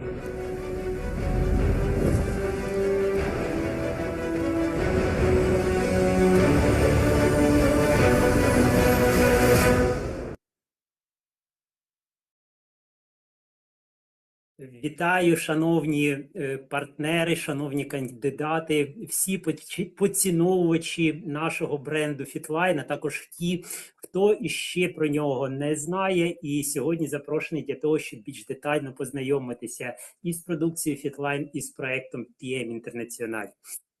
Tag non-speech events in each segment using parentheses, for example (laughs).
Thank you. Вітаю, шановні е, партнери, шановні кандидати, всі поціновувачі нашого бренду Fitline, а також ті, хто іще про нього не знає, і сьогодні запрошений для того, щоб більш детально познайомитися із продукцією Fitline, і з проектом PM International.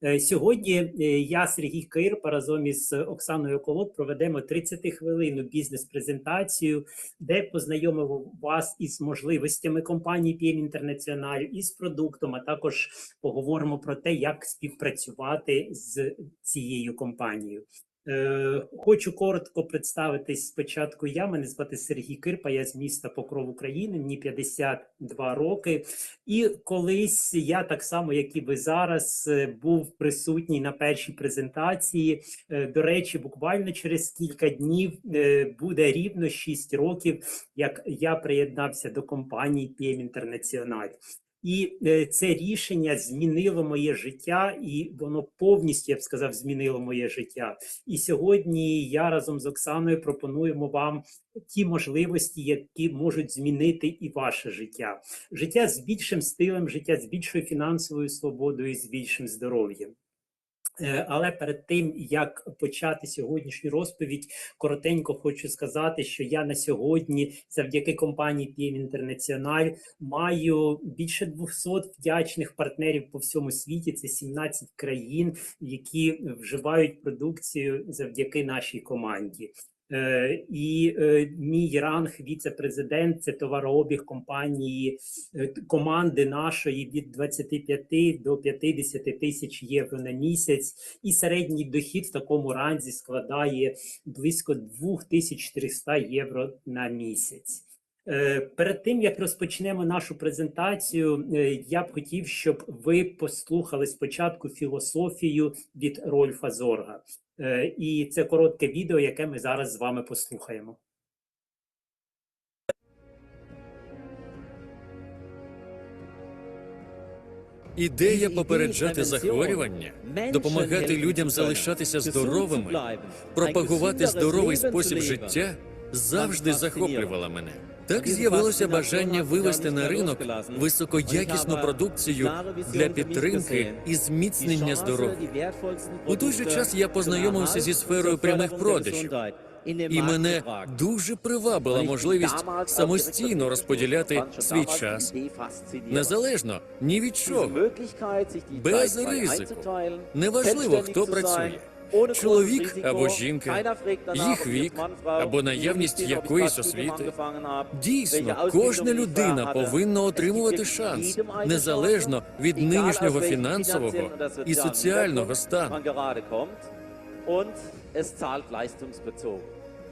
Е, Сьогодні е, я, Сергій Кирпа, разом із Оксаною Колод проведемо 30 хвилинну бізнес-презентацію, де познайомимо вас із можливостями компанії PM International, із продуктом, а також поговоримо про те, як співпрацювати з цією компанією. Е, хочу коротко представитись спочатку. Я мене звати Сергій Кирпа, я з міста Покров України, мені 52 роки. І колись я так само, як і ви зараз, е, був присутній на першій презентації. Е, До речі, буквально через кілька днів буде рівно 6 років, як я приєднався до компанії PM International. І е, це рішення змінило моє життя, і воно повністю, я б сказав, змінило моє життя. І сьогодні я разом з Оксаною пропонуємо вам ті можливості, які можуть змінити і ваше життя. Життя з більшим стилем, життя з більшою фінансовою свободою, з більшим здоров'ям. Е, Але перед тим як почати сьогоднішню розповідь, коротенько хочу сказати, що я на сьогодні, завдяки компанії PM International, маю більше 200 вдячних партнерів по всьому світі. Це 17 країн, які вживають продукцію завдяки нашій команді. Е, І е, мій ранг віце-президент це товарообіг компанії е, команди нашої від 25 до 50 тисяч євро на місяць, і середній дохід в такому ранзі складає близько 2400 євро на місяць. Перед тим як розпочнемо нашу презентацію, я б хотів, щоб ви послухали спочатку філософію від Рольфа Зорга. Е, І це коротке відео, яке ми зараз з вами послухаємо. Ідея попереджати захворювання, допомагати людям залишатися здоровими, пропагувати здоровий спосіб життя завжди захоплювала мене. Так з'явилося бажання вивести на ринок високоякісну продукцію для підтримки і зміцнення здоров'я. У той же час я познайомився зі сферою прямих продажів. І мене дуже привабила можливість самостійно розподіляти свій час, незалежно ні від чого. без ризику. Неважливо, хто працює. Чоловік або жінка, їх вік або наявність якоїсь освіти. Дійсно, кожна людина повинна отримувати шанс незалежно від нинішнього фінансового і соціального стану.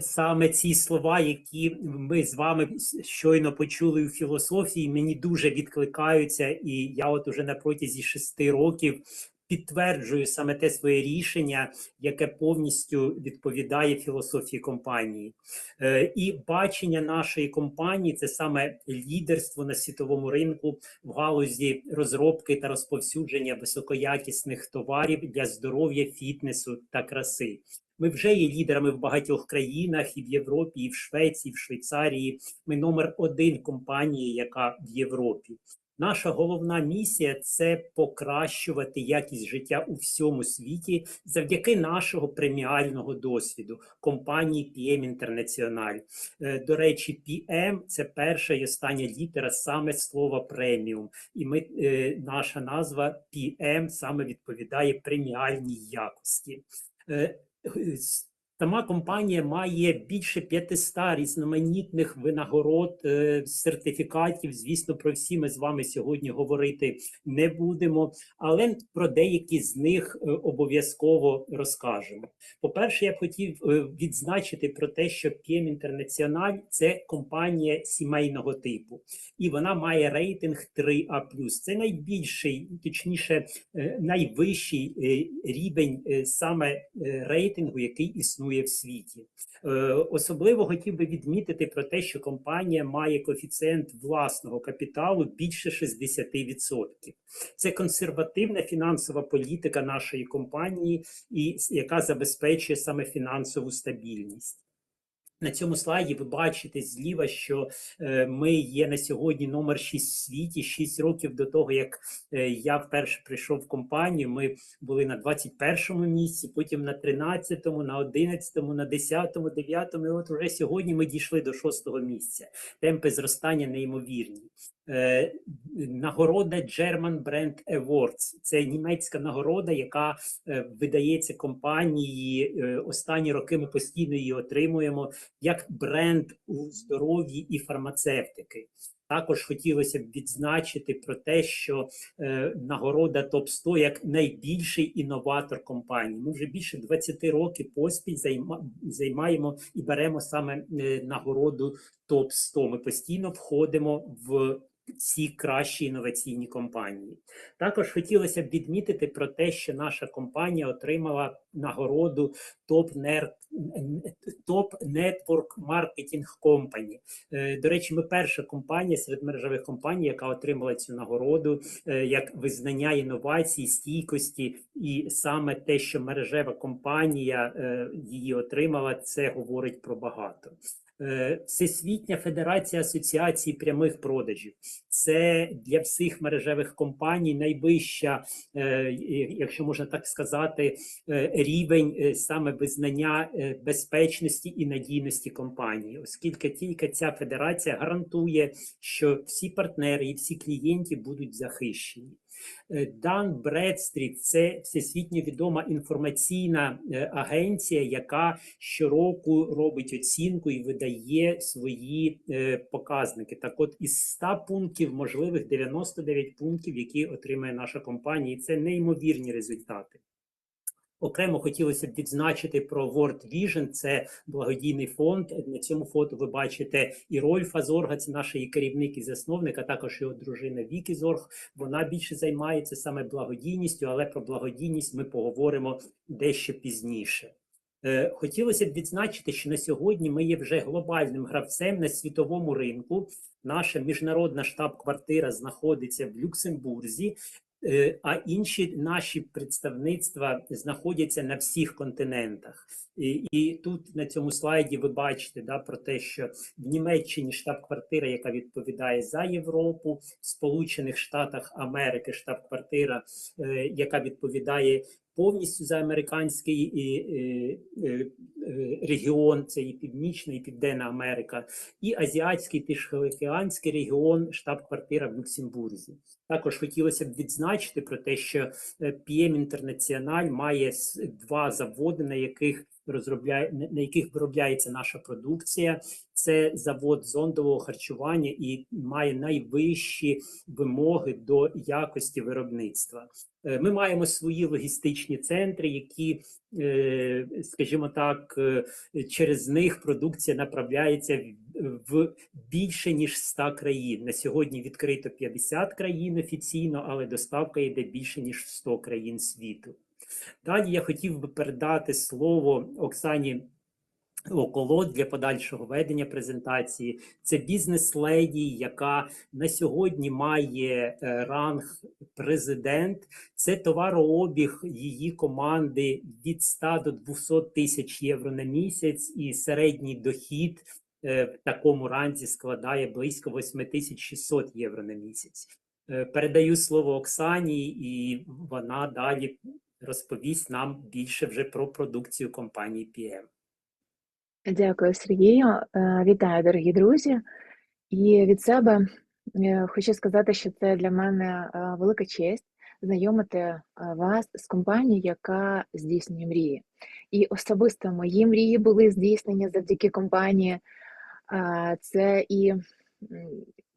Саме ці слова, які ми з вами щойно почули у філософії, мені дуже відкликаються, і я от уже на протязі шести років підтверджую саме те своє рішення, яке повністю відповідає філософії компанії. Е, І бачення нашої компанії це саме лідерство на світовому ринку в галузі розробки та розповсюдження високоякісних товарів для здоров'я, фітнесу та краси. Ми вже є лідерами в багатьох країнах і в Європі, і в Швеції, і в Швейцарії. Ми номер один компанії, яка в Європі. Наша головна місія це покращувати якість життя у всьому світі завдяки нашого преміального досвіду компанії PM International. Е, До речі, PM – це перша і остання літера саме слова преміум. І ми е, наша назва PM саме відповідає преміальній якості. Е, с- Сама компанія має більше 500 різноманітних винагород, е, сертифікатів. Звісно, про всі ми з вами сьогодні говорити не будемо, але про деякі з них е, обов'язково розкажемо. По-перше, я б хотів е, відзначити про те, що PM International – це компанія сімейного типу, і вона має рейтинг 3А+. Це найбільший, точніше, найвищий рівень саме рейтингу, який існує в світі. Е, Особливо хотів би відмітити про те, що компанія має коефіцієнт власного капіталу більше 60%. Це консервативна фінансова політика нашої компанії, і яка забезпечує саме фінансову стабільність. На цьому слайді ви бачите зліва, що е, ми є на сьогодні номер 6 в світі. 6 років до того, як е, я вперше прийшов в компанію, ми були на 21-му місці, потім на 13-му, на 11-му, на 10-му, 9-му, і от уже сьогодні ми дійшли до 6-го місця. Темпи зростання неймовірні. Е, Нагорода German Brand Awards – це німецька нагорода, яка е, видається компанії. Е, Останні роки ми постійно її отримуємо як бренд у здоров'ї і фармацевтики. Також хотілося б відзначити про те, що е, нагорода топ 100 як найбільший інноватор компанії. Ми вже більше 20 років поспіль займа, займаємо і беремо саме е, нагороду топ 100 Ми постійно входимо в ці кращі інноваційні компанії. Також хотілося б відмітити про те, що наша компанія отримала нагороду топ Network Marketing Company. Е, До речі, ми перша компанія серед мережевих компаній, яка отримала цю нагороду е, як визнання інновацій, стійкості, і саме те, що мережева компанія е, її отримала, це говорить про багато. Е, Всесвітня Федерація Асоціацій прямих продажів це для всіх мережевих компаній найвища, е, якщо можна так сказати, е, рівень саме визнання безпечності і надійності компанії, оскільки тільки ця федерація гарантує, що всі партнери і всі клієнти будуть захищені. Е, Дан Бредстріт це всесвітньо відома інформаційна е, агенція, яка щороку робить оцінку і видає свої е, показники. Так, от із 100 пунктів можливих 99 пунктів, які отримає наша компанія, і це неймовірні результати. Окремо хотілося б відзначити про World Vision, це благодійний фонд. На цьому фото ви бачите і Рольфа Зорга, це наш і керівник і засновник, а також його дружина Вікі Зорг. Вона більше займається саме благодійністю, але про благодійність ми поговоримо дещо пізніше. Е, Хотілося б відзначити, що на сьогодні ми є вже глобальним гравцем на світовому ринку. Наша міжнародна штаб-квартира знаходиться в Люксембурзі, а інші наші представництва знаходяться на всіх континентах. І, і тут на цьому слайді ви бачите да, про те, що в Німеччині штаб-квартира, яка відповідає за Європу, в Сполучених Штатах Америки штаб-квартира, е, яка відповідає повністю за американський і, і, е, регіон, це і Північна, і Південна Америка, і Азіатський Тихоокеанський регіон, штаб-квартира в Люксембурзі. Також хотілося б відзначити про те, що е, PM International має два заводи, на яких розробляє на яких виробляється наша продукція. Це завод зондового харчування і має найвищі вимоги до якості виробництва. Е, Ми маємо свої логістичні центри, які, е, скажімо так, е, через них продукція направляється в більше ніж 100 країн. На сьогодні відкрито 50 країн офіційно, але доставка йде більше ніж в 100 країн світу. Далі я хотів би передати слово Оксані Околот для подальшого ведення презентації. Це бізнес-леді, яка на сьогодні має е, ранг президент. Це товарообіг її команди від 100 до 200 тисяч євро на місяць, і середній дохід е, в такому ранзі складає близько 8600 євро на місяць. Е, Передаю слово Оксані, і вона далі розповість нам більше вже про продукцію компанії PM. Дякую, Сергію. Е, Вітаю, дорогі друзі. І від себе е, хочу сказати, що це для мене е, велика честь знайомити вас з компанією, яка здійснює мрії. І особисто мої мрії були здійснені завдяки компанії. Це і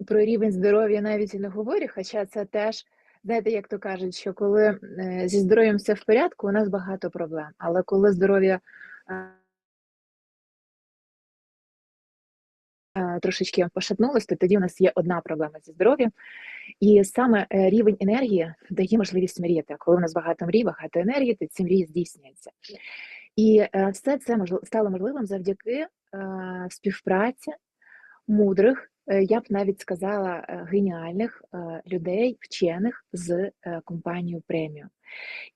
про рівень здоров'я навіть і не говорю, хоча це теж, знаєте, як то кажуть, що коли е, зі здоров'ям все в порядку, у нас багато проблем. Але коли здоров'я е, е, трошечки пошатнулось, то тоді у нас є одна проблема зі здоров'ям. І саме рівень енергії дає можливість мріяти. Коли у нас багато мрій, багато енергії, то ці мрії здійснюються. І все це стало можливим завдяки співпраці мудрих, я б навіть сказала, е, геніальних е, людей, вчених з е, компанією преміум.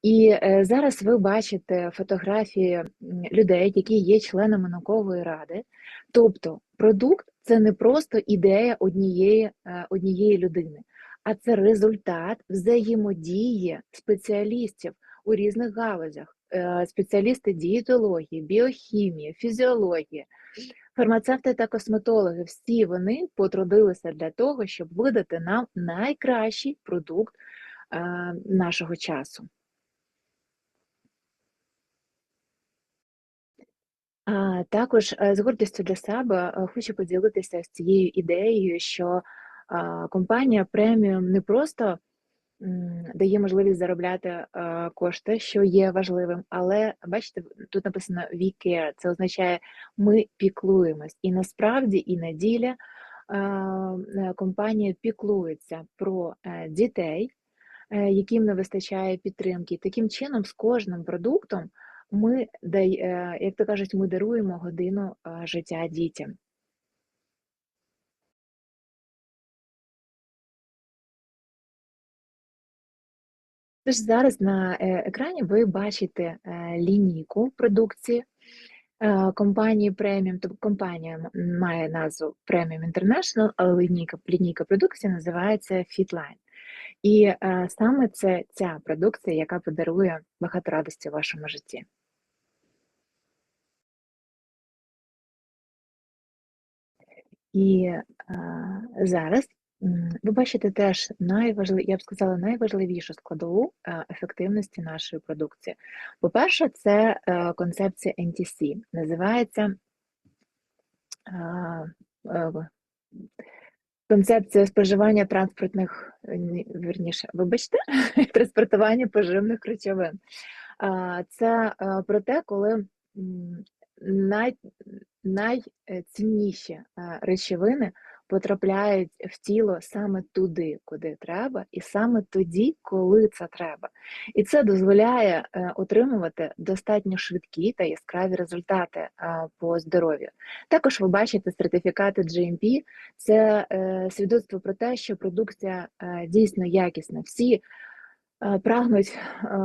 І е, зараз ви бачите фотографії людей, які є членами наукової ради. Тобто, продукт це не просто ідея однієї, е, однієї людини, а це результат взаємодії спеціалістів у різних галузях. Е, Спеціалісти дієтології, біохімії, фізіології, фармацевти та косметологи. Всі вони потрудилися для того, щоб видати нам найкращий продукт е, нашого часу. А, також е, з гордістю для себе е, хочу поділитися з цією ідеєю, що а, компанія преміум не просто дає можливість заробляти е, кошти, що є важливим, але бачите, тут написано «We care», це означає ми піклуємось. І насправді і на ділі е, компанія піклується про е, дітей, е, яким не вистачає підтримки. Таким чином, з кожним продуктом ми е, як то кажуть, ми даруємо годину е, життя дітям. Тож зараз на е, екрані ви бачите е, лінійку продукції е, компанії Premium. Тобто компанія має назву Premium International, але лінійка, лінійка продукції називається FitLine. І саме це ця продукція, яка подарує багато радості в вашому житті. І е, зараз ви бачите теж найважливі, я б сказала, найважливішу складову е, ефективності нашої продукції. По-перше, це е, концепція NTC. Називається е, концепція споживання транспортних, е, ні, вірніше, вибачте, (laughs) транспортування поживних речовин. Це про те, коли най, найцінніші речовини потрапляють в тіло саме туди, куди треба, і саме тоді, коли це треба. І це дозволяє е, отримувати достатньо швидкі та яскраві результати е, по здоров'ю. Також ви бачите сертифікати GMP, це е, свідоцтво про те, що продукція дійсно якісна. Всі прагнуть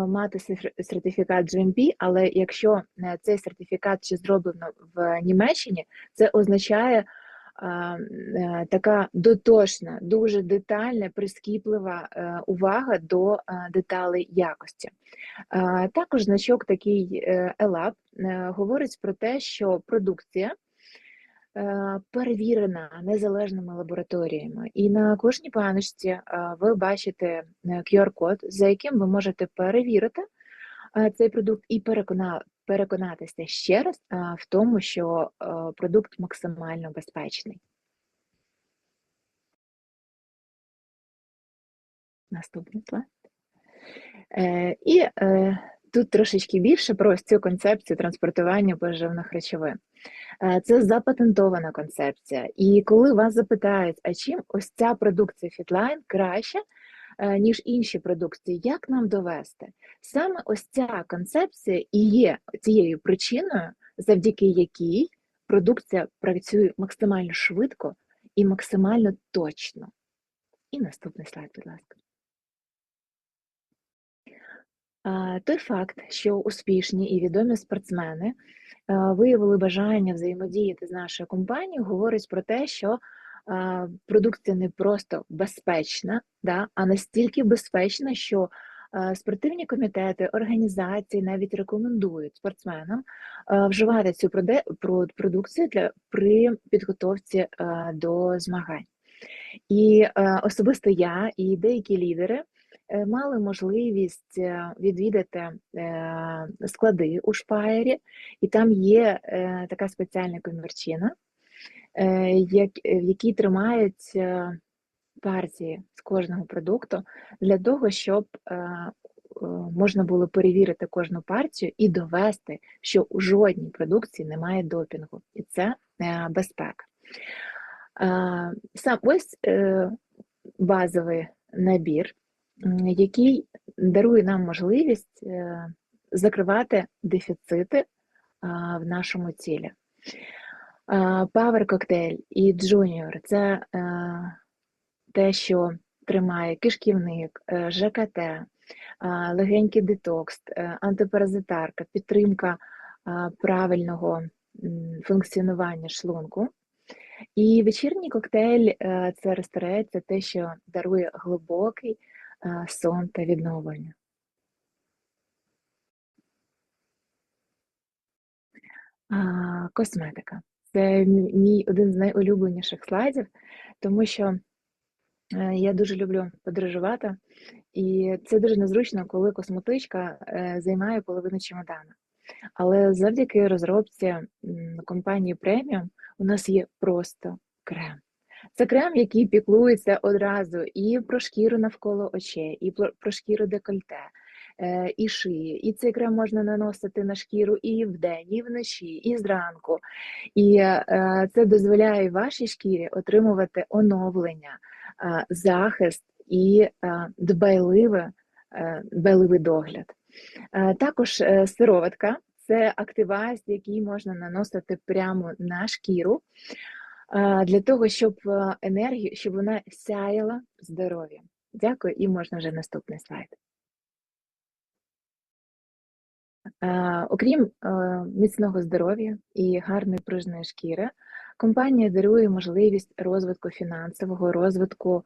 мати сер- сертифікат GMP, але якщо цей сертифікат ще зроблено в Німеччині, це означає така дотошна, дуже детальна, прискіплива е, увага до е, деталей якості. Е, Також значок такий е, ELAB е, говорить про те, що продукція е, перевірена незалежними лабораторіями. І на кожній баночці е, ви бачите е, QR-код, за яким ви можете перевірити е, цей продукт і переконатися ще раз в тому, що е, продукт максимально безпечний. Наступний слайд. Е, І е, тут трошечки більше про ось цю концепцію транспортування поживних речовин. Е, Це запатентована концепція. І коли вас запитають, а чим ось ця продукція Fitline краще, ніж інші продукції, як нам довести? Саме ось ця концепція і є цією причиною, завдяки якій продукція працює максимально швидко і максимально точно. І наступний слайд, будь ласка. Той факт, що успішні і відомі спортсмени е, виявили бажання взаємодіяти з нашою компанією, говорить про те, що е, продукція не просто безпечна, да, а настільки безпечна, що спортивні комітети, організації навіть рекомендують спортсменам вживати цю продукцію для при підготовці до змагань. І особисто я і деякі лідери е, мали можливість е, відвідати е, склади у Шпаєрі, і там є така спеціальна конверчина, як, в якій тримають е, партії з кожного продукту для того, щоб е, е, можна було перевірити кожну партію і довести, що у жодній продукції немає допінгу, і це е, безпека. Е, Сам ось е, базовий набір, який дарує нам можливість е, закривати дефіцити в нашому тілі. Power коктейль і Junior – це е, те, що тримає кишківник, е, ЖКТ, е, легенький детокс, антипаразитарка, підтримка правильного функціонування шлунку. І вечірній коктейль це ресторет, це те, що дарує глибокий сон та відновлення. Косметика. Це мій один з найулюбленіших слайдів, тому що е, я дуже люблю подорожувати, і це дуже незручно, коли косметичка е, займає половину чемодана. Але завдяки розробці компанії преміум у нас є просто крем. Це крем, який піклується одразу і про шкіру навколо очей, і про шкіру декольте, і шиї. І цей крем можна наносити на шкіру і вдень, і вночі, і зранку. І е, це дозволяє вашій шкірі отримувати оновлення, е, захист і е, дбайливе, е, дбайливий догляд. Е, Також е, сироватка це активайз, який можна наносити прямо на шкіру е, для того, щоб е, енергію, щоб вона сяяла здоров'ям. Дякую, і можна вже наступний слайд. Окрім е, міцного здоров'я і гарної пружної шкіри, компанія дарує можливість розвитку фінансового, розвитку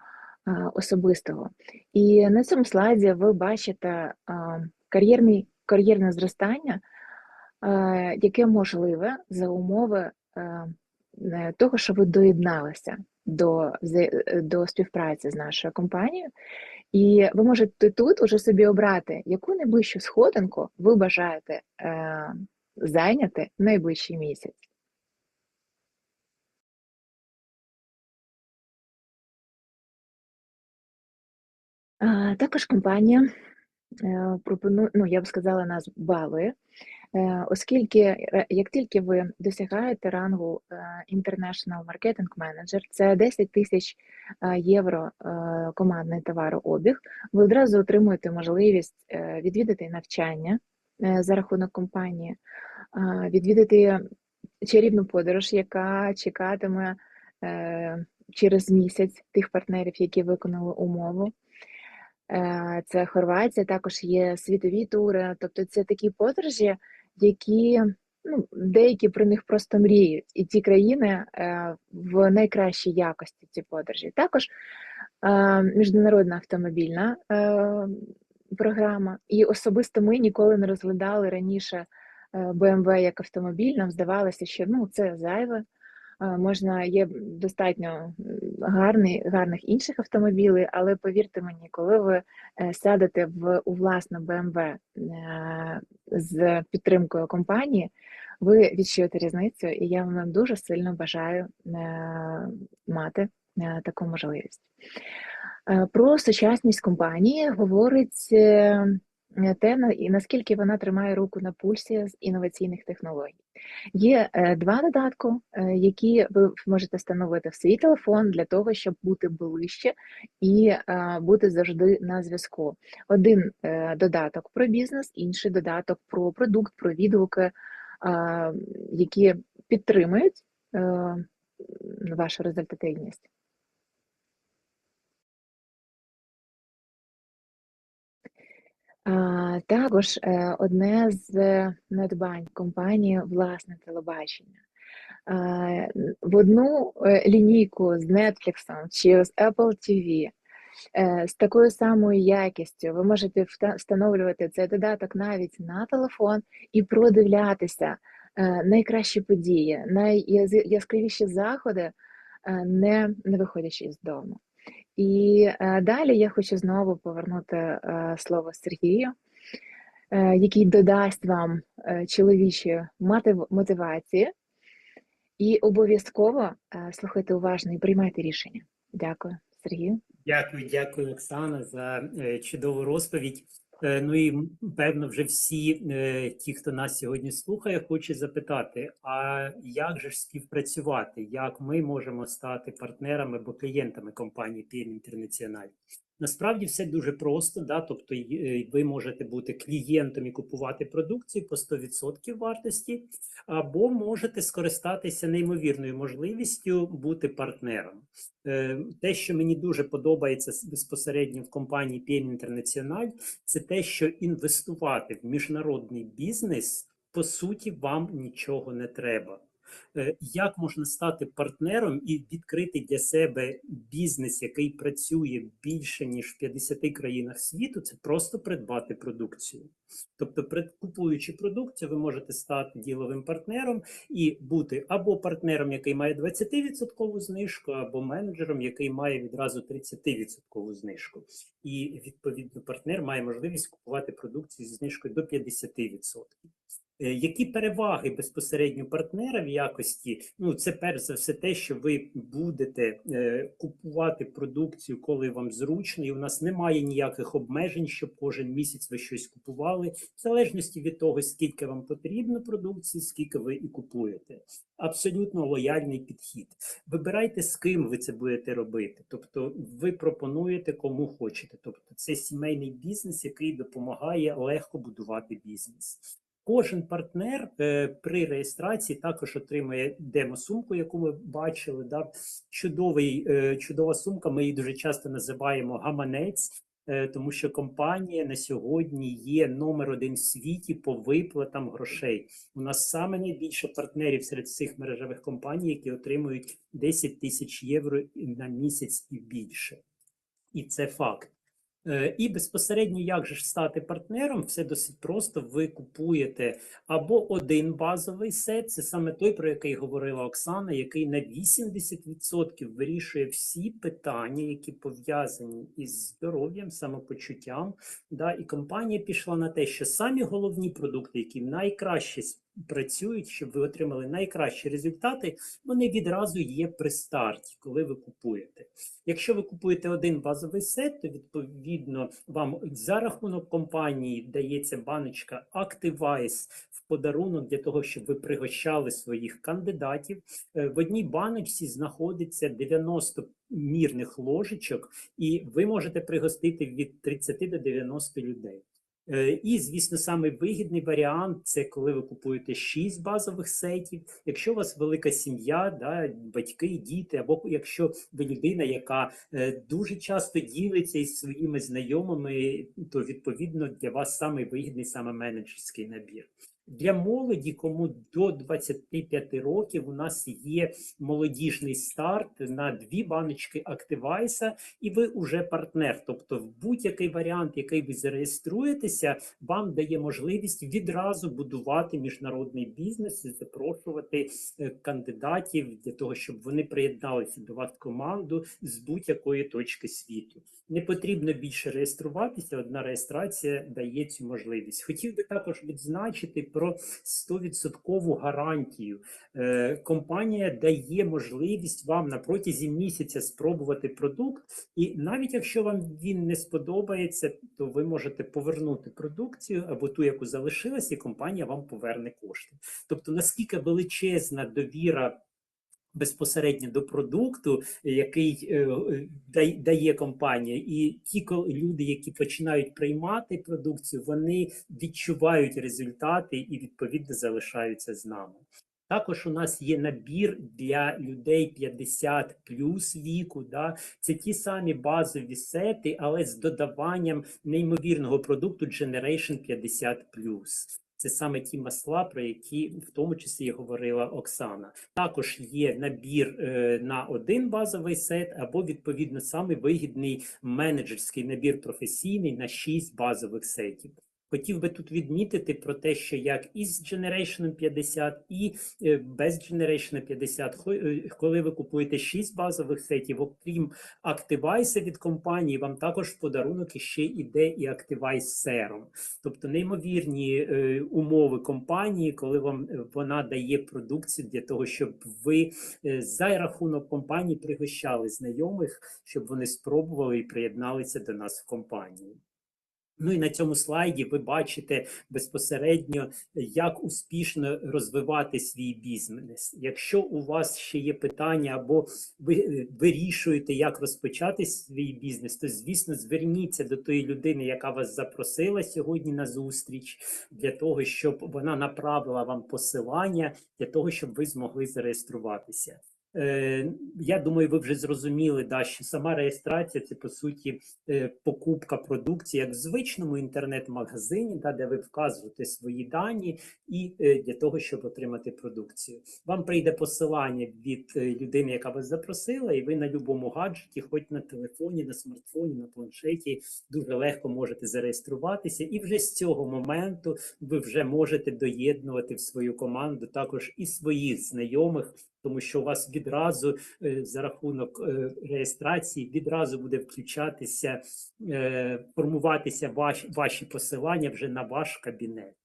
е, особистого. І на цьому слайді ви бачите е, кар'єрний, кар'єрне зростання, е, яке можливе за умови е, е, того, що ви доєдналися до, е, до співпраці з нашою компанією, і ви можете тут уже собі обрати, яку найближчу сходинку ви бажаєте е, зайняти найближчий місяць. Також компанія е, пропонує, ну я б сказала, нас балує, е, оскільки е, як тільки ви досягаєте рангу е, International Marketing Manager, це 10 тисяч е, євро е, командний товарообіг, ви одразу отримуєте можливість е, відвідати навчання е, за рахунок компанії, е, відвідати чарівну подорож, яка чекатиме е, через місяць тих партнерів, які виконали умову. Е, Це Хорватія, також є світові тури. Тобто це такі подорожі, які ну, деякі про них просто мріють. І ті країни е, в найкращій якості ці подорожі. Також е, міжнародна автомобільна е, програма. І особисто ми ніколи не розглядали раніше е, BMW як автомобіль. Нам здавалося, що ну, це зайве. Е, Можна є достатньо гарний, гарних інших автомобілів, але повірте мені, коли ви е, сядете в у власну BMW е, з підтримкою компанії, ви відчуєте різницю, і я вам дуже сильно бажаю е, мати е, таку можливість. Е, Про сучасність компанії говорить е, те, наскільки вона тримає руку на пульсі з інноваційних технологій. Є е, два додатки, е, які ви можете встановити в свій телефон для того, щоб бути ближче і е, бути завжди на зв'язку. Один додаток про бізнес, інший додаток про продукт, про відгуки, які підтримують вашу результативність. Також е, одне з надбань компанії власне телебачення. В одну е, лінійку з Netflix чи з Apple TV е, з такою самою якістю ви можете встановлювати цей додаток навіть на телефон і продивлятися е, найкращі події, найяскравіші заходи, е, не виходячи з дому. І е, далі я хочу знову повернути е, слово Сергію, який додасть вам чоловічі мотивації, і обов'язково е, слухайте уважно і приймайте рішення. Дякую, Сергію. Дякую, дякую, Оксана, за е, чудову розповідь. Е, Ну і певно, вже всі е, ті, хто нас сьогодні слухає, хочуть запитати: а як же ж співпрацювати? Як ми можемо стати партнерами або клієнтами компанії PM International? Насправді все дуже просто, да? тобто е, ви можете бути клієнтом і купувати продукцію по 100% вартості, або можете скористатися неймовірною можливістю бути партнером. Е, Те, що мені дуже подобається безпосередньо в компанії PM International, це те, що інвестувати в міжнародний бізнес по суті вам нічого не треба. Е, Як можна стати партнером і відкрити для себе бізнес, який працює більше ніж в 50 країнах світу, це просто придбати продукцію. Тобто, купуючи продукцію, ви можете стати діловим партнером і бути або партнером, який має 20% знижку, або менеджером, який має відразу 30% знижку. І відповідно партнер має можливість купувати продукцію зі знижкою до 50%. Е, Які переваги безпосередньо партнера в якості? Ну, це перш за все те, що ви будете е, купувати продукцію, коли вам зручно, і у нас немає ніяких обмежень, щоб кожен місяць ви щось купували, в залежності від того, скільки вам потрібно продукції, скільки ви і купуєте. Абсолютно лояльний підхід. Вибирайте, з ким ви це будете робити. Тобто, ви пропонуєте кому хочете. Тобто, це сімейний бізнес, який допомагає легко будувати бізнес. Кожен партнер е, при реєстрації також отримує демо-сумку, яку ми бачили. Да? Чудовий, е, чудова сумка. Ми її дуже часто називаємо гаманець, е, тому що компанія на сьогодні є номер один в світі по виплатам грошей. У нас саме найбільше партнерів серед всіх мережевих компаній, які отримують 10 тисяч євро на місяць і більше. І це факт. Е, І безпосередньо, як же ж стати партнером, все досить просто. Ви купуєте або один базовий сет, це саме той, про який говорила Оксана, який на 80% вирішує всі питання, які пов'язані із здоров'ям, самопочуттям. Да, і компанія пішла на те, що самі головні продукти, які найкраще працюють, щоб ви отримали найкращі результати, вони відразу є при старті, коли ви купуєте. Якщо ви купуєте один базовий сет, то відповідно вам за рахунок компанії дається баночка Activize в подарунок для того, щоб ви пригощали своїх кандидатів. Е, В одній баночці знаходиться 90 мірних ложечок, і ви можете пригостити від 30 до 90 людей. Е, І, звісно, самий вигідний варіант це коли ви купуєте 6 базових сетів. Якщо у вас велика сім'я, да, батьки, діти, або якщо ви людина, яка е, дуже часто ділиться із своїми знайомими, то відповідно для вас самий вигідний саме менеджерський набір. Для молоді, кому до 25 років, у нас є молодіжний старт на дві баночки Активайса, і ви вже партнер. Тобто, в будь-який варіант, який ви зареєструєтеся, вам дає можливість відразу будувати міжнародний бізнес і запрошувати е, кандидатів для того, щоб вони приєдналися до вас команду з будь-якої точки світу. Не потрібно більше реєструватися. Одна реєстрація дає цю можливість. Хотів би також відзначити про 100% гарантію. Е, компанія дає можливість вам на протязі місяця спробувати продукт, і навіть якщо вам він не сподобається, то ви можете повернути продукцію або ту, яку залишилась, і компанія вам поверне кошти. Тобто, наскільки величезна довіра. Безпосередньо до продукту, який е, дає компанія, і ті люди, які починають приймати продукцію, вони відчувають результати і відповідно залишаються з нами. Також у нас є набір для людей 50 плюс віку. Да? Це ті самі базові сети, але з додаванням неймовірного продукту Generation 50 Це саме ті масла, про які в тому числі говорила Оксана. Також є набір е, на один базовий сет, або відповідно самий вигідний менеджерський набір професійний на 6 базових сетів. Хотів би тут відмітити про те, що як із Generation 50 і е, без Generation 50, хо- е, коли ви купуєте 6 базових сетів, окрім Activize від компанії, вам також в подарунок ще йде і Activize Serum. Тобто неймовірні е, умови компанії, коли вам вона дає продукцію для того, щоб ви за рахунок компанії пригощали знайомих, щоб вони спробували і приєдналися до нас в компанію. Ну і на цьому слайді ви бачите безпосередньо, як успішно розвивати свій бізнес. Якщо у вас ще є питання або ви е, вирішуєте, як розпочати свій бізнес, то звісно зверніться до тої людини, яка вас запросила сьогодні на зустріч, для того, щоб вона направила вам посилання, для того, щоб ви змогли зареєструватися. Е, Я думаю, ви вже зрозуміли, да, що сама реєстрація це по суті е, покупка продукції як в звичному інтернет-магазині, да, де ви вказуєте свої дані, і е, для того, щоб отримати продукцію. Вам прийде посилання від людини, яка вас запросила, і ви на будь-якому гаджеті, хоч на телефоні, на смартфоні, на планшеті, дуже легко можете зареєструватися. І вже з цього моменту ви вже можете доєднувати в свою команду також і своїх знайомих тому що у вас відразу е, за рахунок е, реєстрації відразу буде включатися, е, формуватися ваш, ваші посилання вже на ваш кабінет.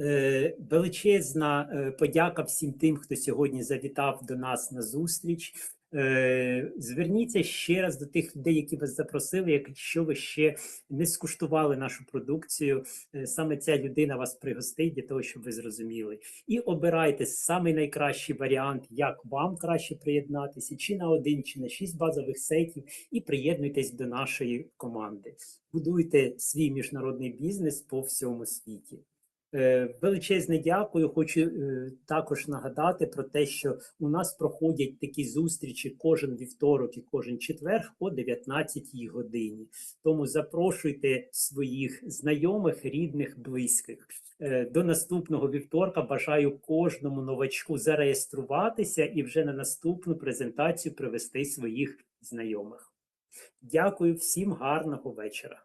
Е, Величезна е, подяка всім тим, хто сьогодні завітав до нас на зустріч. Е, Зверніться ще раз до тих людей, які вас запросили. Якщо ви ще не скуштували нашу продукцію, саме ця людина вас пригостить для того, щоб ви зрозуміли. І обирайте самий найкращий варіант, як вам краще приєднатися, чи на один, чи на шість базових сетів, і приєднуйтесь до нашої команди. Будуйте свій міжнародний бізнес по всьому світі. Е, Величезне дякую. Хочу е, також нагадати про те, що у нас проходять такі зустрічі кожен вівторок і кожен четвер о 19 годині. Тому запрошуйте своїх знайомих, рідних, близьких. Е, До наступного вівторка бажаю кожному новачку зареєструватися і вже на наступну презентацію привести своїх знайомих. Дякую всім гарного вечора.